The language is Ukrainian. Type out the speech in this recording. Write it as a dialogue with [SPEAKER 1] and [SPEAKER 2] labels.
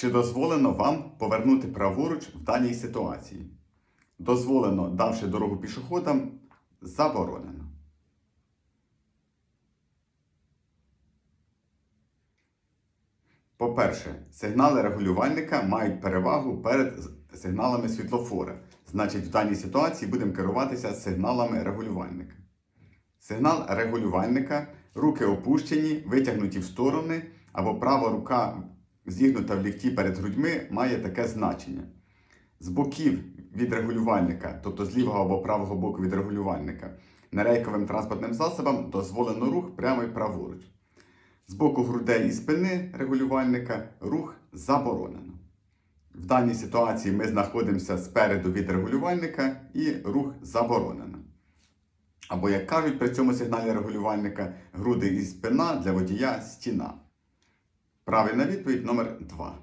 [SPEAKER 1] Чи дозволено вам повернути праворуч в даній ситуації? Дозволено, давши дорогу пішоходам, заборонено. По-перше, сигнали регулювальника мають перевагу перед сигналами світлофора. Значить, в даній ситуації будемо керуватися сигналами регулювальника. Сигнал регулювальника руки опущені, витягнуті в сторони, або права рука зігнута в лікті перед грудьми має таке значення. З боків від регулювальника, тобто з лівого або правого боку від регулювальника, нерейковим транспортним засобам дозволено рух прямо і праворуч. З боку грудей і спини регулювальника рух заборонено. В даній ситуації ми знаходимося спереду від регулювальника і рух заборонено. Або, як кажуть при цьому сигналі регулювальника, груди і спина для водія стіна. Правильна відповідь номер 2.